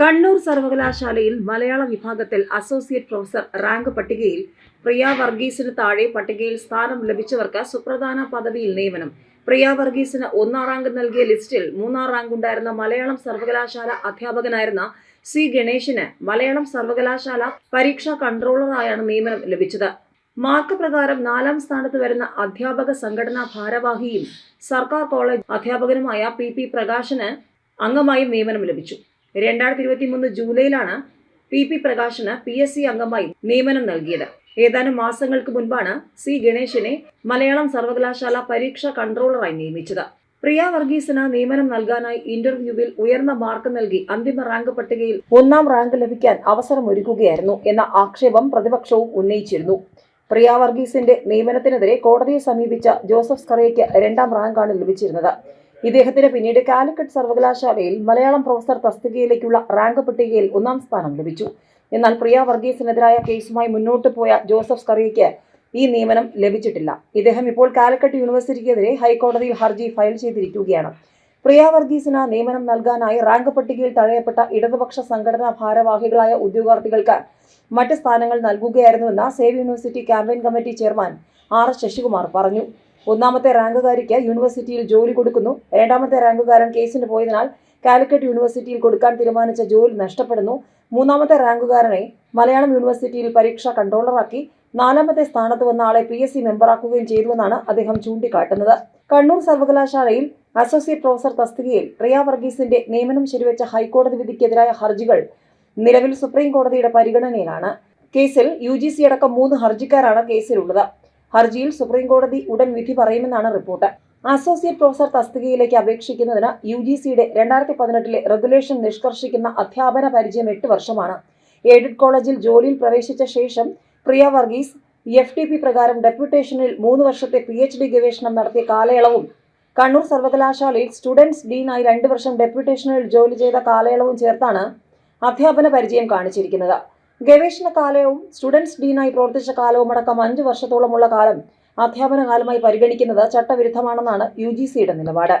കണ്ണൂർ സർവകലാശാലയിൽ മലയാള വിഭാഗത്തിൽ associate professor rank പട്ടികയിൽ പ്രിയ വർഗീസിന് താഴെ പട്ടികയിൽ സ്ഥാനം ലഭിച്ചവർക്ക് സുപ്രധാന പദവിയിൽ നിയമനം. പ്രിയ വർഗീസിന് ഒന്നാം റാങ്ക് നൽകിയ ലിസ്റ്റിൽ മൂന്നാം റാങ്ക് ഉണ്ടായിരുന്ന മലയാളം സർവകലാശാല അധ്യാപകനായിരുന്ന സി ഗണേശിന് മലയാളം സർവകലാശാല പരീക്ഷാ കൺട്രോളറായാണ് നിയമനം ലഭിച്ചത്. മാർക്ക് പ്രകാരം നാലാം സ്ഥാനത്ത് വരുന്ന അധ്യാപക സംഘടനാ ഭാരവാഹിയും സർക്കാർ കോളേജ് അധ്യാപകനുമായ പി പി പ്രകാശന് അംഗമായും നിയമനം ലഭിച്ചു. രണ്ടായിരത്തി ഇരുപത്തി മൂന്ന് ജൂലൈയിലാണ് പി പി പ്രകാശന് പി എസ് സി അംഗമായി നിയമനം നൽകിയത്. ഏതാനും മാസങ്ങൾക്ക് മുൻപാണ് സി ഗണേശിനെ മലയാളം സർവകലാശാല പരീക്ഷ കൺട്രോളറായി നിയമിച്ചത്. പ്രിയ വർഗീസിന് നിയമനം നൽകാനായി ഇന്റർവ്യൂവിൽ ഉയർന്ന മാർക്ക് നൽകി അന്തിമ റാങ്ക് പട്ടികയിൽ ഒന്നാം റാങ്ക് ലഭിക്കാൻ അവസരമൊരുക്കുകയായിരുന്നു എന്ന ആക്ഷേപം പ്രതിപക്ഷവും ഉന്നയിച്ചിരുന്നു. പ്രിയ വർഗീസിന്റെ നിയമനത്തിനെതിരെ കോടതിയെ സമീപിച്ച ജോസഫ് സ്കറിയയ്ക്ക് രണ്ടാം റാങ്കാണ് ലഭിച്ചിരുന്നത്. ഇദ്ദേഹത്തിന് പിന്നീട് കാലിക്കറ്റ് സർവകലാശാലയിൽ മലയാളം പ്രൊഫസർ തസ്തികയിലേക്കുള്ള റാങ്ക് പട്ടികയിൽ ഒന്നാം സ്ഥാനം ലഭിച്ചു. എന്നാൽ പ്രിയ വർഗീസിനെതിരായ കേസുമായി മുന്നോട്ട് പോയ ജോസഫ് സ്കറിയയ്ക്ക് ഈ നിയമനം ലഭിച്ചിട്ടില്ല. ഇദ്ദേഹം ഇപ്പോൾ കാലിക്കറ്റ് യൂണിവേഴ്സിറ്റിക്കെതിരെ ഹൈക്കോടതിയിൽ ഹർജി ഫയൽ ചെയ്തിരിക്കുകയാണ്. പ്രിയ വർഗീസിന് നിയമനം നൽകാനായി റാങ്ക് പട്ടികയിൽ തഴയപ്പെട്ട ഇടതുപക്ഷ സംഘടനാ ഭാരവാഹികളായ ഉദ്യോഗാർത്ഥികൾക്ക് മറ്റ് സ്ഥാനങ്ങൾ നൽകുകയായിരുന്നുവെന്ന് save university campaign committee chairman R Sasikumar പറഞ്ഞു. ഒന്നാമത്തെ റാങ്കുകാരിക്ക് യൂണിവേഴ്സിറ്റിയിൽ ജോലി കൊടുക്കുന്നു. രണ്ടാമത്തെ റാങ്കുകാരൻ കേസിന് പോയതിനാൽ കാലിക്കറ്റ് യൂണിവേഴ്സിറ്റിയിൽ കൊടുക്കാൻ തീരുമാനിച്ച ജോലി നഷ്ടപ്പെടുന്നു. മൂന്നാമത്തെ റാങ്കുകാരനെ മലയാളം യൂണിവേഴ്സിറ്റിയിൽ പരീക്ഷ കൺട്രോളറാക്കി. നാലാമത്തെ സ്ഥാനത്ത് വന്ന ആളെ പി എസ് സി മെമ്പറാക്കുകയും ചെയ്തുവെന്നാണ് അദ്ദേഹം ചൂണ്ടിക്കാട്ടുന്നത്. കണ്ണൂർ സർവകലാശാലയിൽ അസോസിയേറ്റ് പ്രൊഫസർ തസ്തികയിൽ പ്രിയ വർഗീസിന്റെ നിയമനം ശരിവെച്ച ഹൈക്കോടതി വിധിക്കെതിരായ ഹർജികൾ നിലവിൽ സുപ്രീം കോടതിയുടെ പരിഗണനയിലാണ്. കേസിൽ യു ജി സി അടക്കം മൂന്ന് ഹർജിക്കാരാണ് കേസിലുള്ളത്. ഹർജിയിൽ സുപ്രീം കോടതി ഉടൻ വിധി പറയുമെന്നാണ് റിപ്പോർട്ട്. അസോസിയേറ്റ് പ്രൊഫസർ തസ്തികയിലേക്ക് അപേക്ഷിക്കുന്നതിന് യു ജി സിയുടെ രണ്ടായിരത്തി പതിനെട്ടിലെ റെഗുലേഷൻ നിഷ്കർഷിക്കുന്ന അധ്യാപന പരിചയം എട്ട് വർഷമാണ്. എയ്ഡഡ് കോളേജിൽ ജോലിയിൽ പ്രവേശിച്ച ശേഷം Priya Varghese F T P പ്രകാരം ഡെപ്യൂട്ടേഷനിൽ മൂന്ന് വർഷത്തെ പി എച്ച് ഡി ഗവേഷണം നടത്തിയ കാലയളവും കണ്ണൂർ സർവകലാശാലയിൽ സ്റ്റുഡൻസ് ഡീനായി രണ്ട് വർഷം ഡെപ്യൂട്ടേഷനിൽ ജോലി ചെയ്ത കാലയളവും ചേർത്താണ് അധ്യാപന പരിചയം കാണിച്ചിരിക്കുന്നത്. ഗവേഷണ കാലവും സ്റ്റുഡൻസ് ഡീനായി പ്രവർത്തിച്ച കാലവും അടക്കം അഞ്ച് വർഷത്തോളമുള്ള കാലം അധ്യാപന കാലമായി പരിഗണിക്കുന്നത് ചട്ടവിരുദ്ധമാണെന്നാണ് യു ജി സിയുടെ നിലപാട്.